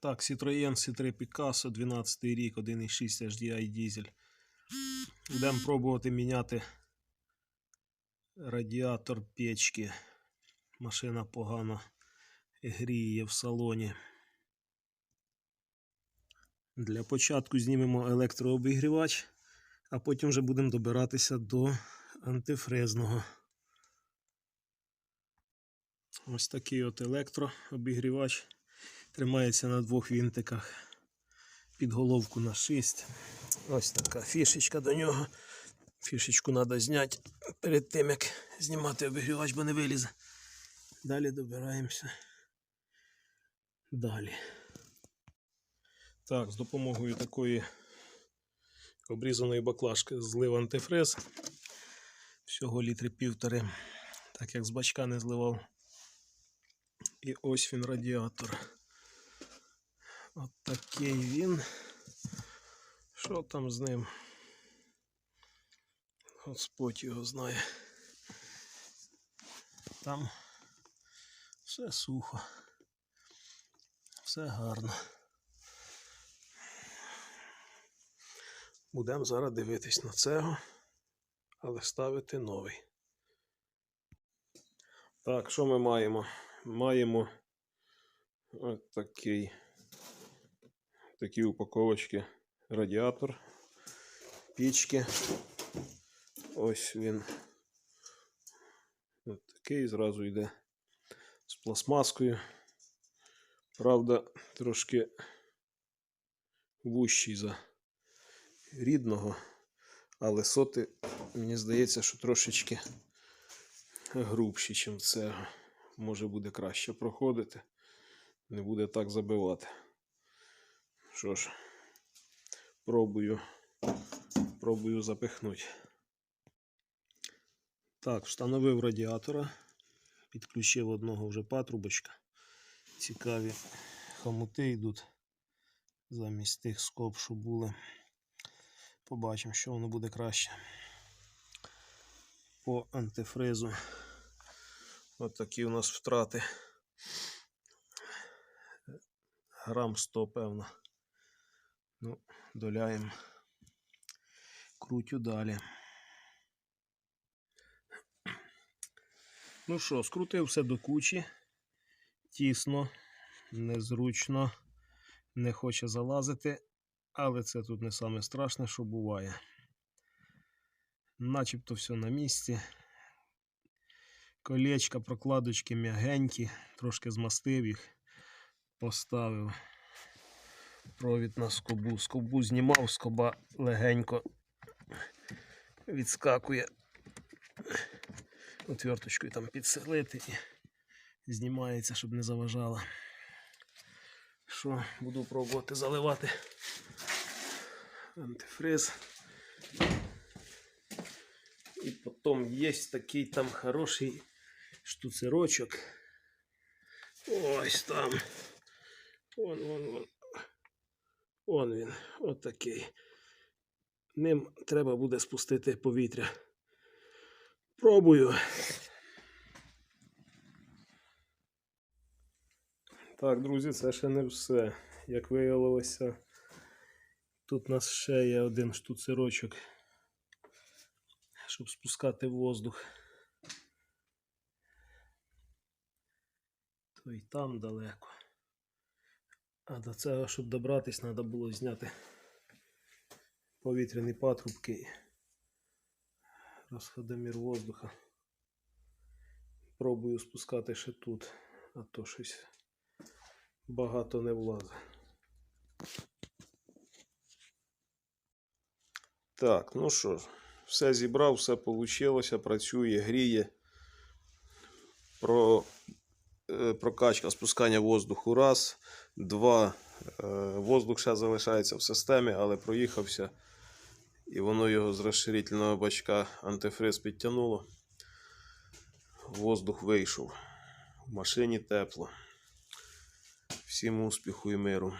Так, Citroën C3 Picasso, 12 рік, 1,6 HDI дізель. Будемо пробувати міняти радіатор печки. Машина погано гріє в салоні. Для початку знімемо електрообігрівач, а потім вже будемо добиратися до антифрезного. Ось такий от електрообігрівач. Тримається на двох вінтиках. Під головку на 6. Ось така фішечка до нього. Фішечку треба зняти перед тим, як знімати обігрівач, бо не вилізе. Далі добираємося. Далі. Так, з допомогою такої обрізаної баклажки злив антифриз. Всього літри півтори, так як з бачка не зливав. І ось він радіатор. От такий він. Що там з ним? Господь його знає. Там все сухо. Все гарно. Будемо зараз дивитись на цього, але ставити новий. Так, що ми маємо? Маємо ось такий, такі упаковочки радіатор, пічки. Ось він. Ось такий зразу йде з пластмаскою. Правда, трошки вущий за рідного, але соти, мені здається, що трошечки грубші, ніж це. Може буде краще проходити. Не буде так забивати. Що ж, пробую, пробую запихнути. Так, встановив радіатора. Підключив одного вже патрубочка. Цікаві хомути йдуть замість тих скоб, що були. Побачимо, що воно буде краще. По антифризу. От такі у нас втрати. Грам 100, певно. Ну, доляємо. Крутю далі. Ну що, скрутив все до кучі. Тісно, незручно, не хоче залазити, але це тут не саме страшне, що буває. Начебто все на місці. Колечка, прокладочки м'ягенькі, трошки змастив їх, поставив провід на скобу. Скобу знімав, скоба легенько відскакує. Отверточкою там підсилити і знімається, щоб не заважало. Що, буду пробувати заливати антифриз. І потім є такий там хороший штуцерочок. Ось там. Вон, вон, вон. Вон він. Отакий. Ним треба буде спустити повітря. Пробую. Так, друзі, це ще не все. Як виявилося, тут у нас ще є один штуцерочок, щоб спускати воздух. То й там далеко. А до цього, щоб добратись, треба було зняти повітряні патрубки і розходомір воздуха. Пробую спускати ще тут, а то щось багато не влазить. Так, ну що ж, все зібрав, все вийшло, працює, гріє. Про прокачка спускання воздуху раз. Два. Е, воздух ще залишається в системі, але проїхався. І воно його з розширительного бачка антифриз підтягнуло. Воздух вийшов. В машині тепло. Всім успіху і миру.